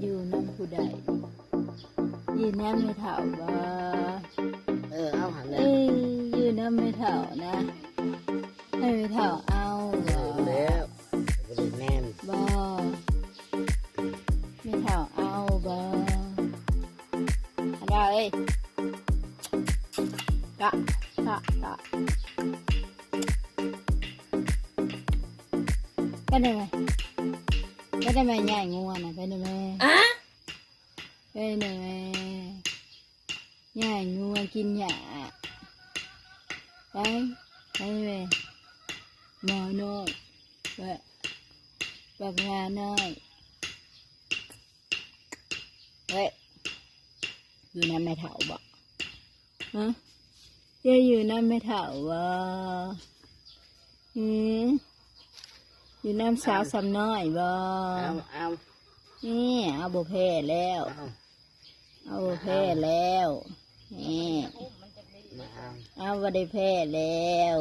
อยู่น้ำผู้ใดอยู่น้ำไม่เท่าบ่เออเอาหันเลยเอ้ยอยู่น้ำไม่เท่านะให้ไม่เท่าเอาบ่ แล้วบริแน่นบ่ไม่เท่าเอาบ่อะไรเอ้ยกะกะกะก็ได้ไหม ก็ได้ไหมใหญ่งัวนะไปได้ไหมอะไปได้ไหมใหญ่งัวกินหญ้าไปไปเลยหมอน้อยไปบักงาน้อยเฮ้ยอยู่น้ำไม่เถาบ่ฮะเจะอยู่น้ำไม่เถาบ่หืม อยู่น้ำสาวสำน้อยบ่เอาเอานี่เอาบุเพแล้ว เอาเอาบุเพแล้วนี่มาเอาเอาบไดิเพแล้ว